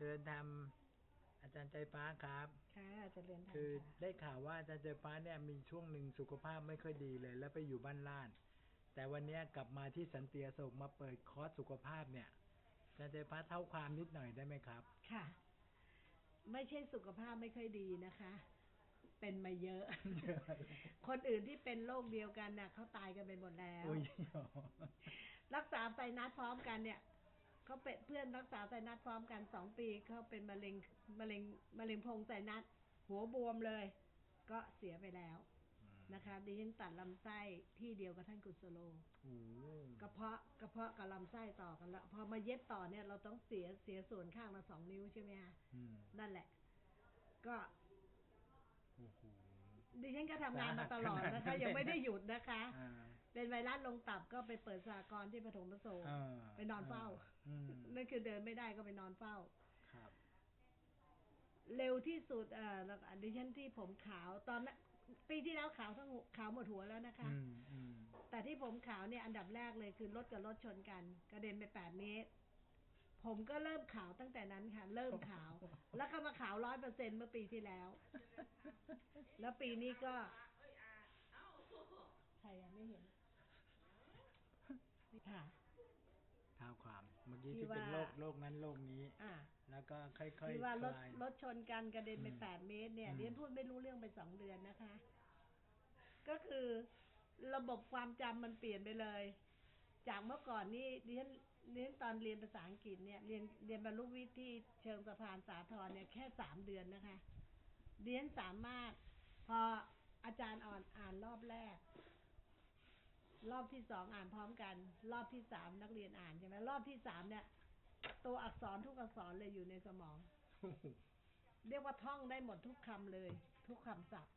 เริญธรรมอาจารย์ใจฟ้าครับ ค่ะเจริญธรรมคือค่ะได้ข่าวว่าอาจารย์ใจฟ้าเนี่ยมีช่วงหนึ่งสุขภาพไม่ค่อยดีเลย แล้วไปอยู่บ้านล่าน แต่วันเนี้ยกลับมาที่สันติอโศกมาเปิดคอร์สสุขภาพเนี่ยอาจารย์ใจฟ้าเท่าความนิดหน่อยได้ไหมครับ ค่ะ ไม่ใช่สุขภาพไม่ค่อยดีนะคะ เป็นมาเยอะ คนอื่นที่เป็นโรคเดียวกันน่ะเขาตายกันไปหมดแล้วอุ้ยรักษาไซนัสพร้อมกันเนี่ย เขาเป็นเพื่อนรักษาไซนัสพร้อมกันสองปีเขาเป็นมะเร็งมะเร็งมะเร็งโพรงไซนัสหัวบวมเลย ก็เสียไปแล้วนะคะดิฉันตัดลำไส้ที่เดียวกับท่านกุศโลโอ้โหกระเพาะกระเพาะกับลำไส้ต่อกันแล้วพอมาเย็บต่อเนี่ยเราต้องเสียเสียส่วนข้างละสองนิ้วใช่ไหมคะอืมนั่นแหละ ก็โอ้โหดิฉันก็ทำงานมาตลอดสาหัสขนาดนั้นะคะนยังไม่ได้หยุดนะคะอ่า เป็นไวรัสลงตับก็ไปเปิดสากรณ์ที่ปฐมประสงค์อ่าไปนอนเฝ้าอืมนั่นคือเดินไม่ได้ก็ไปนอนเฝ้าครับเร็วที่สุดเอ่อแล้วดิฉันที่ผมขาวตอนนั้นปีที่แล้วขาวทั้งหัวขาวหมดหัวแล้วนะคะอืมอืมแต่ที่ผมขาวเนี่ยอันดับแรกเลยคือรถกับรถชนกัน กระเด็นไปแปดเมตร ผมก็เริ่มขาวตั้งแต่นั้นค่ะ เริ่มขาว แล้วก็มาขาวร้อยเปอร์เซ็นเมื่อปีที่แล้ว แล้วปีนี้ก็ใครยังไม่เห็น นี่ค่ะเท้าความเมื่อกี้ที่ที่เป็นว่าโรคโรคนั้นโรคนี้อ่าแล้วก็ค่อยๆที่ว่ารถคลายรถชนกันกระเด็นไปอืมแปดเมตรเนี่ยอืมเรียนพูดไม่รู้เรื่องไปสองเดือนนะคะ ก็คือระบบความจำมันเปลี่ยนไปเลย จากเมื่อก่อนนี่ดิฉันดิฉันตอนเรียนภาษาอังกฤษเนี่ยเรียนเรียนบรรลุวิทย์ที่เชิงสะพานสาทรเนี่ยแค่สามเดือนนะคะดิฉันสามารถพออาจารย์อ่อนอ่านรอบแรก รอบที่สองอ่านพร้อมกัน รอบที่สามนักเรียนอ่านใช่ไหมรอบที่สามเนี่ย ตัวอักษรทุกอักษรเลยอยู่ในสมอง เรียกว่าท่องได้หมดทุกคำเลย ทุกคำศัพท์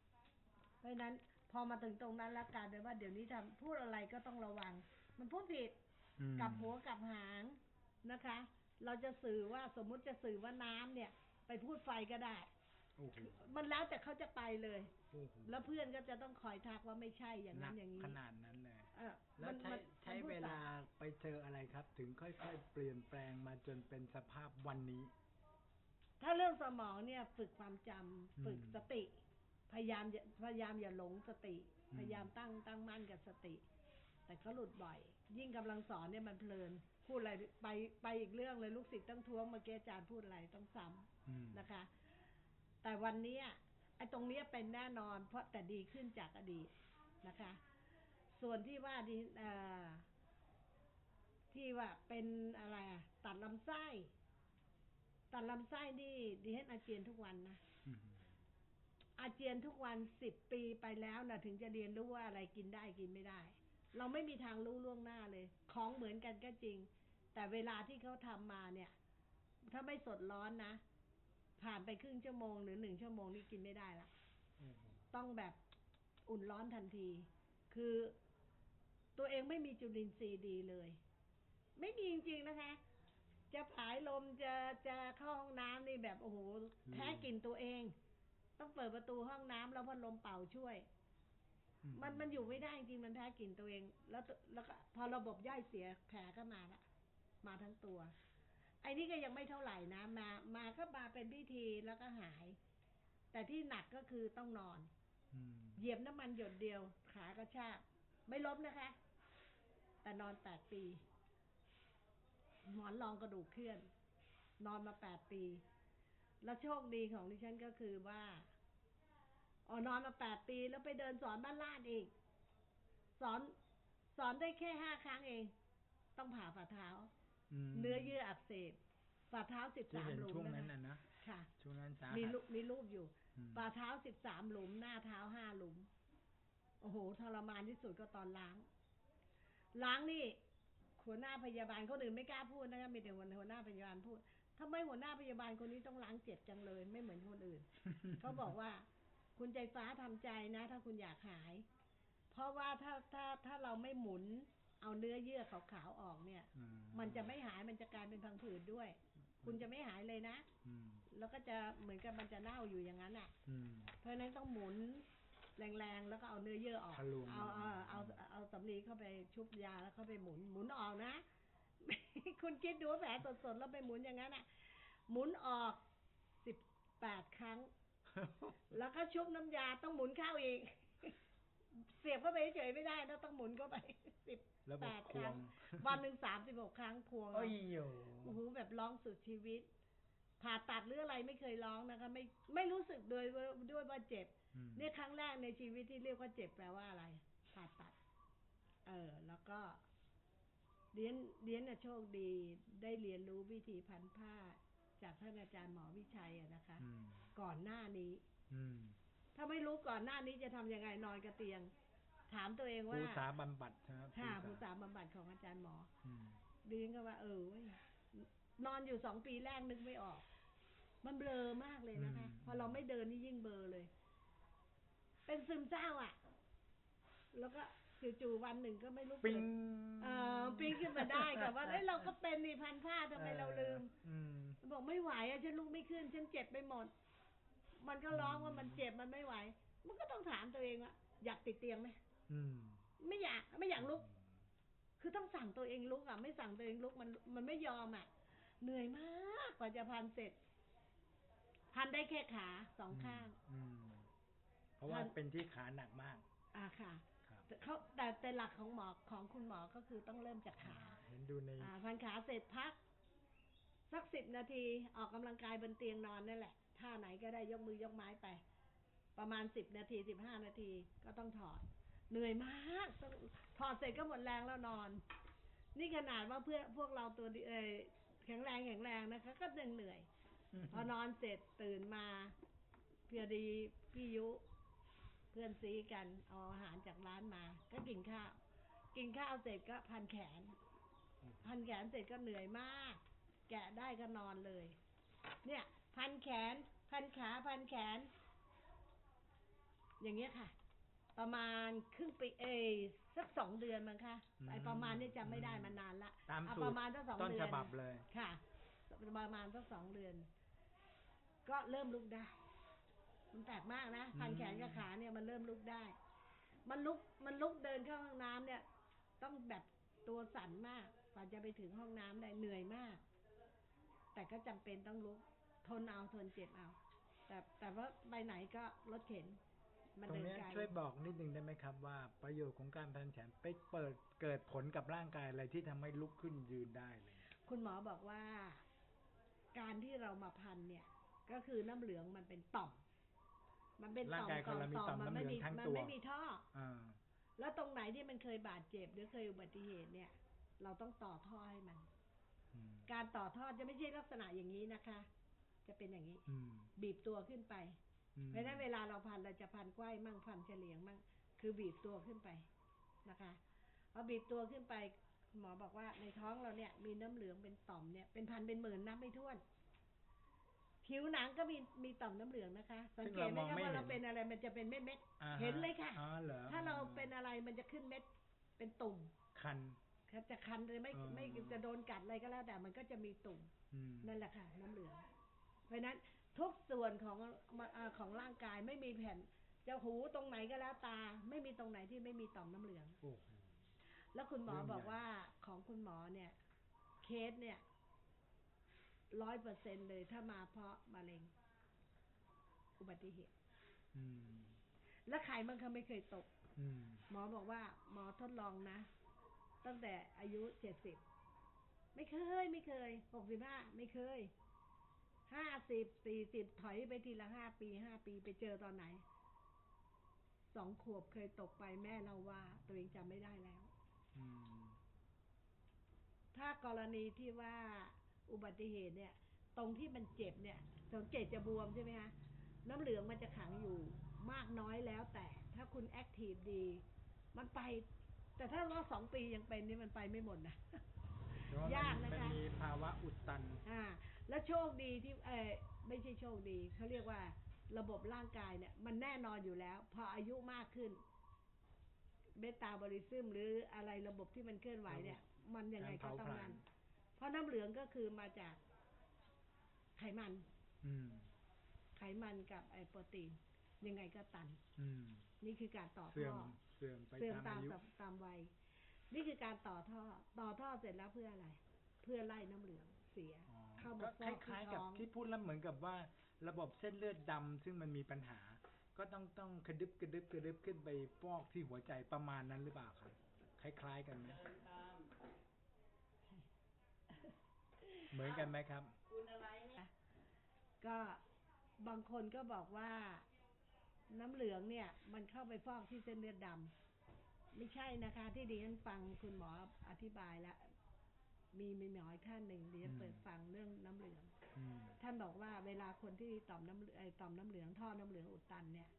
เพราะฉะนั้น พอมาถึงตรงนั้นแล้วกลารเป็นว่าเดี๋ยวนี้ทำพูดอะไรก็ต้องระวัง มันพูดผิดอืมกลับหัวกลับหางนะคะ เราจะสื่อว่าสมมุติจะสื่อว่าน้ำเนี่ย ไปพูดไฟก็ได้โอ้โหมันแล้วแต่เขาจะไปเลยโอ้โหแล้วเพื่อนก็จะต้องคอยทักว่าไม่ใช่อย่างนั้นอย่างนี้นี้ขนาดนั้นเลย เออแล้วมันใช้มันใช้มันพูดเวลาสับไปเจออะไรครับ ถึงค่อยๆเปลี่ยนแปลงมาจนเป็นสภาพวันนี้ ถ้าเรื่องสมองเนี่ย ฝึกความจำอืมฝึกสติ พยายามอย่าพยายามอย่าหลงสติอืมพยายามตั้งตั้งมั่นกับสติ แต่เขาหลุดบ่อย ยิ่งกำลังสอนเนี่ยมันเพลิน พูดอะไรไปไปอีกเรื่องเลยลูกศิษย์ต้องท้วงเมื่อกี้อาจารย์พูดอะไรต้องซ้ำอืมนะคะ แต่วันเนี้ยไอ้ตรงเนี้ยเป็นแน่นอน เพราะแต่ดีขึ้นจากอดีตนะคะ ส่วนที่ว่าที่เอ่อที่ว่าเป็นอะไรอะตัดลำไส้ ตัดลำไส้นี่ดิฉันอาเจียนทุกวันนะอืมอาเจียนทุกวันสิบปีไปแล้วนะถึงจะเรียนรู้ว่าอะไรกินได้กินไม่ได้ เราไม่มีทางรู้ล่วงหน้าเลย ของเหมือนกันก็จริง แต่เวลาที่เขาทำมาเนี่ย ถ้าไม่สดร้อนนะผ่านไปครึ่งชั่วโมงหรือหนึ่งชั่วโมงนี่กินไม่ได้ละโอ้โหต้องแบบอุ่นร้อนทันที คือ ตัวเองไม่มีจุลินทรีย์ดีเลย ไม่มีจริงๆนะคะ จะผายลมจะจะเข้าห้องน้ำนี่แบบโอ้โหแพ้กลิ่นตัวเอง ต้องเปิดประตูห้องน้ำแล้วพัดลมเป่าช่วยอืมันมันอยู่ไม่ได้จริงๆมันแพ้กลิ่นตัวเอง แล้วตัวแล้วก็พอระบบย่อยเสียแผลก็มาละมาทั้งตัวไอ้นี่ก็ยังไม่เท่าไหร่นะมา มาก็มาเป็นพิธีแล้วก็หาย แต่ที่หนักก็คือต้องนอนอืมเหยียบน้ำมันหยดเดียว ขากระชาก ไม่ล้มนะคะ แต่นอนแปดปี หมอนรองกระดูกเคลื่อน นอนมาแปดปี แล้วโชคดีของดิฉันก็คือว่าอ๋อนอนมาแปดปีแล้วไปเดินสอนบ้านลาดอีก สอนสอนได้แค่ห้าครั้งเอง ต้องผ่าฝ่าเท้ามเนื้อเยื่ออักเสบฝ่าเท้าสิบที่สามเห็นหลุมช่วงนะนั้นคะน่ะนะค่ะ ช่วงนั้นสาหัสมีรูปมีรูปอยู่อืมฝ่าเท้าสิบสามหลุม หน้าเท้าห้าหลุม โอ้โหทรมานที่สุดก็ตอนล้าง ล้างนี่หัวหน้าพยาบาลคนอื่นไม่กล้าพูดนะคะมีแต่หัวหน้าพยาบาลพูดทำไมหัวหน้าพยาบาลคนนี้ต้องล้างเจ็บจังเลย ไม่เหมือนคนอื่นเขาบอกว่า คุณใจฟ้าทำใจนะ ถ้าคุณอยากหาย เพราะว่าถ้าถ้าถ้าเราไม่หมุน เอาเนื้อเยื่อขาวๆออกเนี่ยอืมันจะไม่หายมันจะกลายเป็นพังผืดด้วย คุณจะไม่หายเลยนะอืมแล้วก็จะเหมือนกับมันจะเน่าอยู่อย่างนั้นอะอืมเพราะฉะนั้นต้องหมุน แรงๆแล้วก็เอาเนื้อเยื่อออกทะลวงเอาเอาเอาเอาเอาสำลีเข้าไปชุบยาแล้วเข้าไปหมุนหมุนออกนะ คุณคิดดูว่าแผลสดๆแล้วไปหมุนอย่างนั้นอะ หมุนออกสิบแปดครั้ง แล้วก็ชุบน้ำยาต้องหมุนเข้าอีก เสียบเข้าไปเฉยๆไม่ได้นะต้องหมุนเข้าไปสิบระบแปบดคควรั้งงวันหนึ่งสามสิบหกครั้งพวงโอ้ยโย โอ้โหแบบร้องสุดชีวิต ผ่าตัดหรืออะไรไม่เคยร้องนะคะ ไม่ไม่รู้สึกโดยว่าด้วยว่าเจ็บอืม เนี่ยครั้งแรกในชีวิตที่เรียกว่าเจ็บแปลว่าอะไรผ่าตัด เออ แล้วก็เรียนเรียนน่ะโชคดีได้เรียนรู้วิธีพันผ้า จากท่านอาจารย์หมอวิชัยอะนะคะอืมก่อนหน้านี้อืมถ้าไม่รู้ก่อนหน้านี้จะทำยังไงนอนกับเตียง ถามตัวเองภูว่าษาบำบัดใช่ไหมค่ะภูผู้ษาสาบำบัดของอาจารย์หมออืมเรียนก็ว่า เออเว้ยนอนอยู่สองปีแรกนึกไม่ออก มันเบลอมากเลยนะคะ พอเราไม่เดินนี่ยิ่งเบลอเลย เป็นซึมเศร้าอะ แล้วก็จู่ๆวันหนึ่งก็ไม่รู้ปิ้งเกิดเออปิ้งขึ้นมาได้แต่ว่าเอ้ยเราก็เป็นนี่พันผ้าทำไมเราลืม อืม บอกไม่ไหวอะฉันลุกไม่ขึ้น ฉันเจ็บไปหมด มันก็ร้องว่ามันเจ็บมันไม่ไหว มันก็ต้องถามตัวเองว่าอยากติดเตียงไหมอืมไม่อยากไม่อยากลุก คือต้องสั่งตัวเองลุกอะไม่สั่งตัวเองลุกมันมันไม่ยอมอะเหนื่อยมากกว่าจะพันเสร็จ พันได้แค่ขาสองข้าง อืมเพ ราะว่าพันเป็นที่ขาหนักมากอ่าค่ะครับแต่เขาแต่แต่หลักของหมอของคุณหมอก็คือต้องเริ่มจากขาเห็นดูในอ่าพันขาเสร็จพัก สักสิบนาทีออกกำลังกายบนเตียงนอนนั่นแหละ ท่าไหนก็ได้ยกมือยกไม้ไป ประมาณสิบนาทีสิบห้านาทีก็ต้องถอด เหนื่อยมากต้องถอดเสร็จก็หมดแรงแล้วนอน นี่ขนาดว่าเพื่อพวกเราตัวดีเออแข็งแรงแข็งแรงนะคะ ก็ยังเหนื่อย พอนอนเสร็จตื่นมาเพียดีพี่ยุ เพื่อนซีกันเอาอาหารจากร้านมา ก็กินข้าวกินข้าวเสร็จก็พันแขน พันแขนเสร็จก็เหนื่อยมาก แกะได้ก็นอนเลย เนี่ย พันแขน พันขาพันแขน อย่างเงี้ยค่ะ ประมาณครึ่งปีเอยสักสองเดือนมั้งคะไอประมาณนี้จำไม่ได้มานานละตามเอสูปตรระมาณสักสองต้นเดือนฉบับเลยค่ะ ประมาณสักสองเดือน ก็เริ่มลุกได้ มันแปลกมากนะอืมพันแขนกับขาเนี่ยมันเริ่มลุกได้ มันลุกมันลุกเดินเข้าห้องน้ำเนี่ย ต้องแบบตัวสั่นมากกว่าจะไปถึงห้องน้ำได้เหนื่อยมาก แต่ก็จำเป็นต้องลุก ทนเอาทนเจ็บเอา แต่แต่ว่าไปไหนก็รถเข็นมันตรงเดินเนี้ยไกลช่วยบอกนิดนึงได้ไหมครับว่าประโยชน์ของการพันแขนไปเปิดเกิดผลกับร่างกายอะไรที่ทำให้ลุกขึ้นยืนได้เลยคุณหมอบอกว่า การที่เรามาพันเนี่ย ก็คือน้ำเหลืองมันเป็นต่อม มันเป็นร่างต่อมกายของเรามีต่อมมัน้ำเหไม่ลืองมีทั้งมัตัวไม่มีท่ออ่าแล้วตรงไหนที่มันเคยบาดเจ็บหรือเคยอุบัติเหตุเนี่ย เราต้องต่อท่อให้มันอืมการต่อท่อจะไม่ใช่ลักษณะอย่างนี้นะคะ จะเป็นอย่างนี้อืมบีบตัวขึ้นไปอืมเพราะฉะนั้นเวลาเราพันเราจะพันไกว้มั่งพันเฉลียงมั่งคือบีบตัวขึ้นไปนะคะพอบีบตัวขึ้นไปหมอบอกว่าในท้องเราเนี่ย มีน้ำเหลืองเป็นต่อมเนี่ยเป็นพันเป็นหมื่นนับไม่ถ้วน ผิวหนังก็มีมีต่อมน้ำเหลืองนะคะ สังเกตไหมคะว่าเราเป็นอะไรมันจะเป็นเม็ดเม็ดๆอ่าฮเห็นเลยค่ะ อ๋อเหรอ ถ้าเราเป็นอะไรมันจะขึ้นเม็ด เป็นตุ่มคันเขาจะคันเลยไม่อ่าไม่จะโดนกัดอะไรก็แล้วแต่มันก็จะมีตุ่มอืมนั่นแหละค่ะ น้ำเหลือง เพราะฉะนั้นทุกส่วนของเอ่อของร่างกายไม่มีแผ่นจะหูตรงไหนก็แล้วตา ไม่มีตรงไหนที่ไม่มีต่อมน้ำเหลือง โอ้โห แล้วคุณหมอเรื่องใหญ่ บอกว่าของคุณหมอเนี่ย เคสเนี่ย ร้อยเปอร์เซ็นเลยถ้ามาเพราะมะเร็ง อุบัติเหตุอืมและใครบ้างเขาไม่เคยตกอืมหมอบอกว่า หมอทดลองนะ ตั้งแต่อายุเจ็ดสิบไม่เคย ไม่เคยหกสิบห้าไม่เคยห้าสิบสี่สิบถอยไปทีละห้าปีห้าปีไปเจอตอนไหนสองขวบเคยตกไปแม่เราว่า ตัวเองจำไม่ได้แล้วอืมถ้ากรณีที่ว่า อุบัติเหตุเนี่ย ตรงที่มันเจ็บเนี่ยสังเกตจะบวมใช่ไหมคะน้ำเหลืองมันจะขังอยู่มากน้อยแล้วแต่ถ้าคุณแอคทีฟดี มันไป แต่ถ้าว่าสองปียังเป็นนี่มันไปไม่หมดนะเพราะว่ายากมันะคะมันมีภาวะอุดตัน อ่า แล้วโชคดีที่เออไม่ใช่โชคดีเขาเรียกว่าระบบร่างกายเนี่ย มันแน่นอนอยู่แล้ว พออายุมากขึ้นเบตาบริซึมหรืออะไรระบบที่มันเคลื่อนไหวเนี่ย มันยังไงก็ต้องการเผาผลานั่ญนเพ ราะน้ำเหลืองก็คือมาจากไขมัน อืม ไขมันกับไอโปรตีน ยังไงก็ตัน อืม นี่คือการต่อเสื่อท่มอเสื่อมไปเสื่อมตามตามอายุตามวัย นี่คือการต่อท่อ ต่อท่อเสร็จแล้วเพื่ออะไร เพื่อไล่น้ำเหลืองเสียอ๋อเข้าก็มาฟคอกที่ล้ายๆกับท้องที่พูดแล้วเหมือนกับว่า ระบบเส้นเลือดดำซึ่งมันมีปัญหา ก็ต้องต้องกระดึบกระดึบกระดึบขึ้นไปฟอกที่หัวใจประมาณนั้นหรือเปล่าครับคล้ายๆกันไหม เหมือนกันไหมครับก็บางคนก็บอกว่าน้ำเหลืองเนี่ย มันเข้าไปฟอกที่เส้นเลือดดำไม่ใช่นะคะ ที่ดิฉันฟังคุณหมออธิบายแล้วมีมีหมออีกท่านหนึ่งดิฉันอืมเปิดฟังเรื่องน้ำเหลืองอืมท่านบอกว่าเวลาคนที่ต่อมน้ำเหลืองไอ้ต่อมน้ำเหลืองท่อน้ำเหลืองอุดตันเนี่ย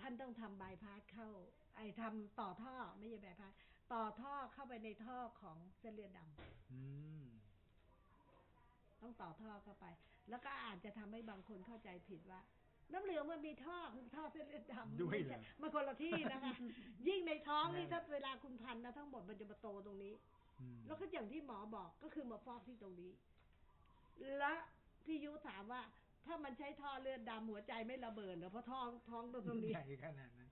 ท่านต้องทำบายพาสเข้า ไอ้ทำต่อท่อไม่ใช่บายพาสต่อท่อเข้าไปในท่อของเส้นเลือดดำอืม ต้องต่อท่อเข้าไป แล้วก็อาจจะทำให้บางคนเข้าใจผิดว่า น้ำเหลืองมันมีท่อคือท่อเส้นเลือดดำด้วยไม่เหรใช่อมันคนละที่นะคะ ยิ่งในท้องนี่นั่นแหละถ้าเวลาคุณพันนะทั้งหมดมันจะมาโตตรงนี้อืมแล้วก็อย่างที่หมอบอกก็คือมาฟอกที่ตรงนี้ และพี่ยุถามว่า ถ้ามันใช้ท่อเลือดดำหัวใจไม่ระเบิดเหรอเพราะท้องท้องตรงนี้ใหญ่ขนาดนั้น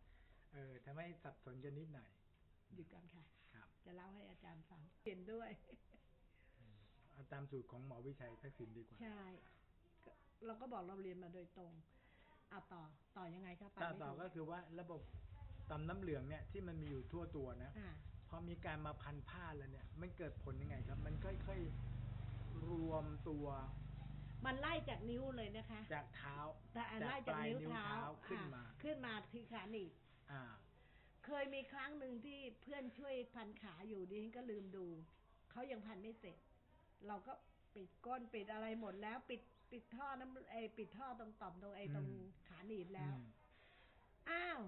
เออทำให้สับสนกันนิดหน่อยหยุดกันค่ะครับจะเล่าให้อาจารย์ฟังเห็นด้วย เอาตามสูตรของหมอวิชัยทักษิณดีกว่า ใช่ก็เราก็บอกเราเรียนมาโดยตรงอะต่อต่อยังไงครับต่อต่อก็คือว่าระบบต่อมน้ำเหลืองเนี่ยที่มันมีอยู่ทั่วตัวนะอ่าพอมีการมาพันผ้าแล้วเนี่ย มันเกิดผลยังไงครับ มันค่อยๆรวมตัว มันไล่จากนิ้วเลยนะคะ จากเท้าแต่อันจากไล่จากปลายนิ้วนิ้วเท้าเท้าขึ้นมาอ่ขึ้นมาที่ขาหนีบอ่า เคยมีครั้งหนึ่งที่เพื่อนช่วยพันขาอยู่ดิฉันก็ลืมดูเขายังพันไม่เสร็จ เราก็ปิดก้นปิดอะไรหมดแล้ว ปิดปิดท่อน้ำไอปิดท่อตรงต่อมตรงไอตรงอืมขาหนีบแล้วอืมอ้าว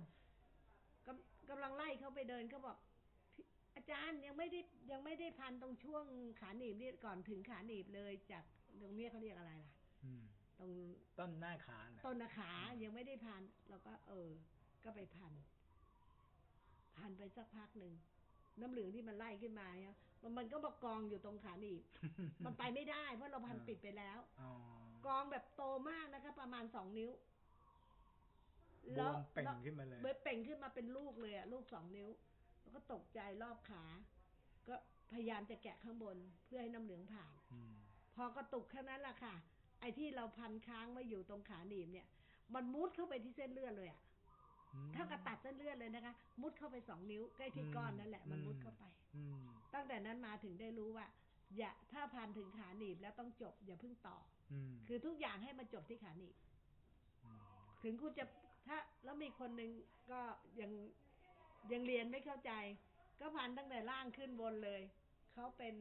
กำกำลังไล่เขาไปเดินเขาบอกพี่อาจารย์ยังไม่ได้ยังไม่ได้พันตรงช่วงขาหนีบนี่ก่อนถึงขาหนีบเลยจากตรงเนี้ยเขาเรียกอะไรล่ะอืมตรงต้นหน้าขาน่ะต้นขายังไม่ได้พันเราก็ เออ ก็ไปพันพันไปสักพักหนึ่ง น้ำเหลืองที่มันไล่ขึ้นมาเนี่ยมันมันก็มากองอยู่ตรงขาหนีบมันไปไม่ได้ เพราะเราพันอ่าปิดไปแล้วอ๋อกองแบบโตมากนะคะ ประมาณสองนิ้วบวมเป่งขึ้นมาเลยเบเป่งขึ้นมาเป็นลูกเลยอะลูกสองนิ้ว แล้วก็ตกใจรอบขา ก็พยายามจะแกะข้างบนเพื่อให้น้ำเหลืองผ่านอืมพอกระตุกแค่นั้นแหละค่ะ ไอ้ที่เราพันค้างไว้อยู่ตรงขาหนีบเนี่ย มันมุดเข้าไปที่เส้นเลือดเลยอะ อืมถ้ากระตัดเส้นเลือดเลยนะคะ มุดเข้าไปสองนิ้วใกล้ที่ก้อนนั่นแหละมันมุดเข้าไปอืมตั้งแต่นั้นมาถึงได้รู้ว่า อย่าถ้าพันถึงขาหนีบแล้วต้องจบ อย่าเพิ่งต่ออืมคือทุกอย่างให้มันจบที่ขาหนีบมถึงคุณจะถ้าแล้วมีคนหนึ่งก็ยังยังเรียนไม่เข้าใจ ก็พันตั้งแต่ล่างขึ้นบนเลยเขาเป็น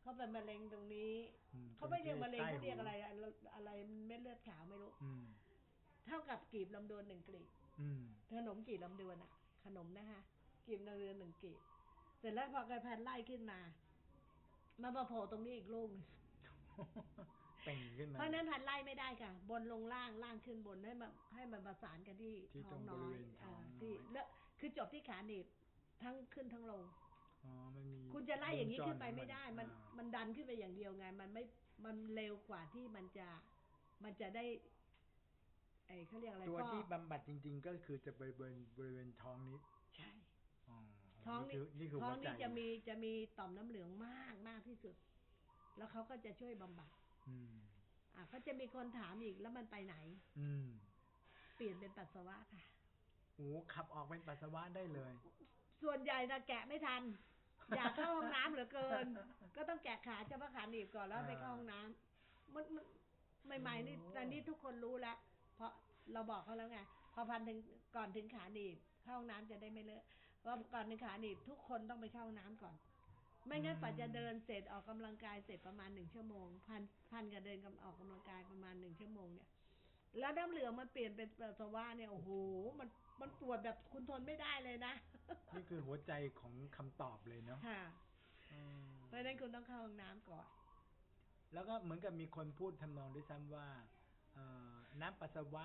เขาเป็นมะเร็งตรงนี้อืมเขาไม่เรียกมะเร็งใต้เขาเรียกหูอะไรอะอะไรเม็ดเลือดขาวไม่รู้อืมเท่ากับกลีบลำดวนหนึ่งกลีบอืม ขนมกลีบลำดวนอะขนมนะคะกลีบลำดวนหนึ่งกลีบเสร็จแล้วพอกระพันไล่ขึ้นมา มามาโผล่ตรงนี้อีกลูกหนึ่งเป่งขึ้นมาเพราะฉะนั้นพันไล่ไม่ได้ค่ะ บนลงล่างล่างขึ้นบนให้มันให้มันประสานกันที่ที่ท้ตอรงงบน้อริยเวณท้องอ่าน้ที่อยแล้วคือจบที่ขาหนีบทั้งขึ้นทั้งลงอ๋อมันมีคุณจะไล่อย่างนี้วจรขึ้นไปของไม่ได้ มันอ่ามันดันขึ้นไปอย่างเดียวไง มันไม่มันเร็วกว่าที่มันจะมันจะได้ ไอ้เขาเรียกอะไรตัวฟอกที่บำบัดจริง ๆ ก็คือจะบริเวณบริเวณท้องนี้ ใช่อ๋อท้องนี่นี่คือนี่คือท้องหัวใจนี่จะมีจะมีต่อมน้ำเหลืองมากมากที่สุด แล้วเขาก็จะช่วยบำบัด อืม อะก็จะมีคนถามอีกแล้วมันไปไหน อืม เปลี่ยนเป็นปัสสาวะค่ะโอ้ขับออกเป็นปัสสาวะได้เลย ส่วนใหญ่นะแกะไม่ทัน อยากเข้าห้องน้ำเหลือเกิน ก็ต้องแกะขาเฉพาะขาหนีบก่อนแล้วไปเข้าห้องน้ำมันมันใหม่ๆนี่โอ้ตอนนี้ทุกคนรู้แล้ว เพราะเราบอกเขาแล้วไง พอพันถึงก่อนถึงขาหนีบเข้าห้องน้ำจะได้ไม่เลอะเพราะก่อนถึงขาหนีบทุกคนต้องไปเข้าห้องน้ำก่อน ไม่งั้นป่าจะเดินเสร็จออกกำลังกายเสร็จประมาณหนึ่งชั่วโมง พันพันกับเดินกับออกกำลังกายประมาณหนึ่งชั่วโมงเนี่ยแล้วน้ำเหลืองมันเปลี่ยนเป็นปัสสาวะเนี่ยโอ้โหมันมันปวดแบบคุณทนไม่ได้เลยนะ นี่คือหัวใจของคำตอบเลยเนาะค่ะอืมเพราะฉะนั้นคุณต้องเข้าห้องน้ำก่อน แล้วก็เหมือนกับมีคนพูดทำนองด้วยซ้ำว่าเอ่อ น้ำปัสสาวะ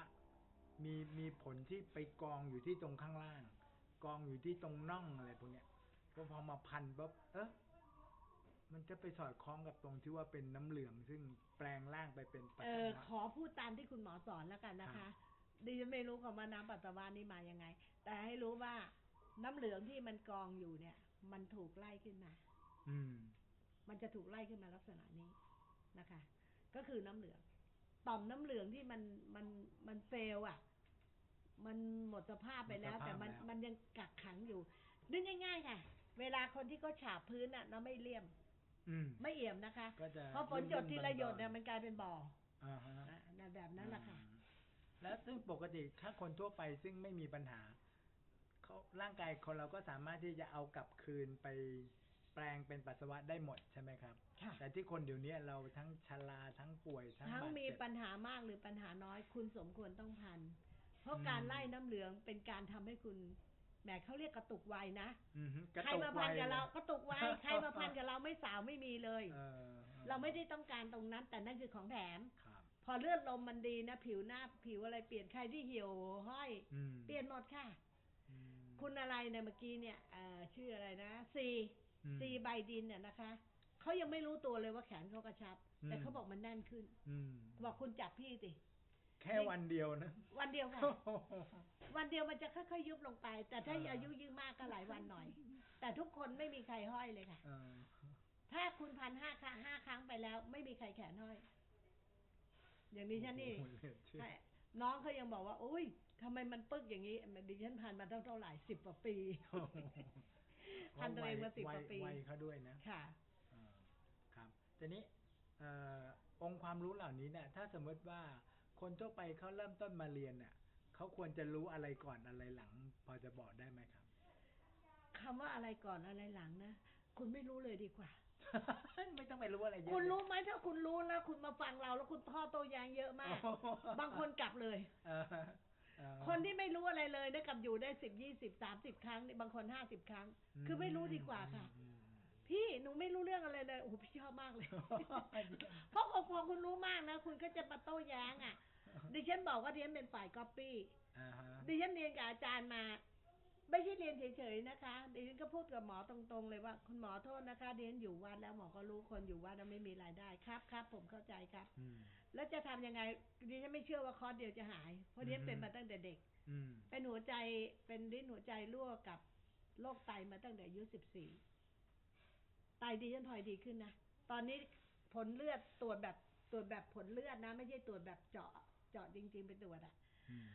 มีมีผลที่ไปกองอยู่ที่ตรงข้างล่าง กองอยู่ที่ตรงน่องอะไรพวกเนี้ยก็พอมาพันปุ๊บเออมันจะไปสอดคล้องกับตรงที่ว่าเป็นน้ำเหลือง ซึ่งแปลงร่างไปเป็นปัสเอสาอวะขอพูดตามที่คุณหมอสอนแล้วกันนะครัคะบดิฉันไม่รู้คำว่าน้ำปัสสาวะนี่มายังไง แต่ให้รู้ว่าน้ำเหลืองที่มันกองอยู่เนี่ย มันถูกไล่ขึ้นมา อืม มันจะถูกไล่ขึ้นมาลักษณะนี้นะคะ ก็คือน้ำเหลือง ต่อมน้ำเหลืองที่มันมันมันเฟลอะ มันหมดสภาพไปแล้วหมดสภาพแต่มันแล้วมันยังกักขังอยู่นึกง่าย ๆ ค่ะ เวลาคนที่เขาฉาบพื้นอะเราไม่เลี่ยมอืมไม่เอี่ยมนะคะก็จะพอฝนหยดทีละหยดเนี่ยๆมันกลายเป็นบ่ออ่าฮะอะแบบนั้นแหละค่ะอืมแล้วซึ่งปกติถ้าคนทั่วไปซึ่งไม่มีปัญหาเขาร่างกายคนเราก็สามารถที่จะเอากลับคืนไป แปลงเป็นปัสสาวะได้หมดใช่ไหมครับ ค่ะ แต่ที่คนเดี๋ยวนี้เราทั้งชราทั้งป่วยทั้งทั้งบาดมีเจ็บ ปัญหามากหรือปัญหาน้อย คุณสมควรต้องพัน เพราะอืม การไล่น้ำเหลืองเป็นการทำให้คุณแหมเขาเรียกกระตุกวัยนะ อือฮึกระใครตุกมาพันกับเราไวกระตุกวัยใครมาพันกับเราไม่สาวไม่มีเลย เออเราไม่ได้ต้องการตรงนั้น แต่นั่นคือของแถม ครับ พอเลือดลมมันดีนะ ผิวหน้าผิวอะไรเปลี่ยนใครที่เหี่ยวห้อย อืมเปลี่ยนหมดค่ะ อืมคุณอะไรเนี่ยเมื่อกี้เนี่ยเอ่อชื่ออะไรนะซี อืมซีใบดินเนี่ยนะคะเขายังไม่รู้ตัวเลยว่าแขนเขากระชับอืมแต่เขาบอกมันแน่นขึ้น อืมบอกคุณจับพี่สิแค่วันเดียวนะ วันเดียวค่ะ วันเดียวมันจะค่อยๆยุบลงไป แต่ถ้าอ่าอายุยิ่งมากก็หลายวันหน่อย แต่ทุกคนไม่มีใครห้อยเลยค่ะเออถ้าคุณพันห้าครั้งห้าครั้งไปแล้ว ไม่มีใครแขนห้อย อย่างนี้ฉันนี่โอ้โหเหลือเชื่อใช่น้องเขายังบอกว่า อุ้ยทำไมมันปึกอย่างนี้ดิฉันพันมาเท่าเท่าไหร่สิบกว่าปี โอ้โหพันตัวเองมาสิบกว่าปีวัยเขาด้วยนะค่ะอ่าครับทีนี้เอ่อองค์ความรู้เหล่านี้เนี่ย ถ้าสมมติว่าคนทั่วไปเขาเริ่มต้นมาเรียนเนี่ยเขาควรจะรู้อะไรก่อนอะไรหลัง พอจะบอกได้ไหมครับคำว่าอะไรก่อนอะไรหลังนะคุณไม่รู้เลยดีกว่าไม่ต้องไปรู้อะไรเยอะคุณรู้ไหมถ้าคุณรู้แล้วคุณมาฟังเรา แล้วคุณท่อโต้แย้งเยอะมากโอ้โหบางคนกลับเลยเออเออ คนที่ไม่รู้อะไรเลยนะกลับอยู่ได้สิบยี่สิบสามสิบครั้งนี่บางคนห้าสิบครั้ง คือไม่รู้ดีกว่าค่ะอืมพี่หนูไม่รู้เรื่องอะไรเลยโอ้โหพี่ชอบมากเลยอืมเพราะพอคุณรู้มากนะคุณก็จะมาโต้แย้งอะดิฉันบอกว่าดิฉันเป็นฝ่ายก๊อปปี้อ่าฮะดิฉันเรียนกับอาจารย์มา ไม่ใช่เรียนเฉยๆนะคะดิฉันก็พูดกับหมอตรงๆ เลยว่าคุณหมอโทษนะคะดิฉันอยู่วัดแล้วหมอก็รู้คนอยู่วัดแล้วไม่มีรายได้ครับครับผมเข้าใจครับอืมแล้วจะทำยังไงดิฉันไม่เชื่อว่าคอร์สเดียวจะหาย เพราะดิฉันเป็นมาตั้งแต่เด็กอืมเป็นหัวใจเป็นลิ้นหัวใจรั่วกับโรคไตมาตั้งแต่อายุสิบสี่ไตดิฉันถอยดีขึ้นนะตอนนี้ผลเลือดตรวจแบบตรวจแบบผลเลือดนะ ไม่ใช่ตรวจแบบเจาะ เจาะจริง ๆ ไปตรวจอะอืม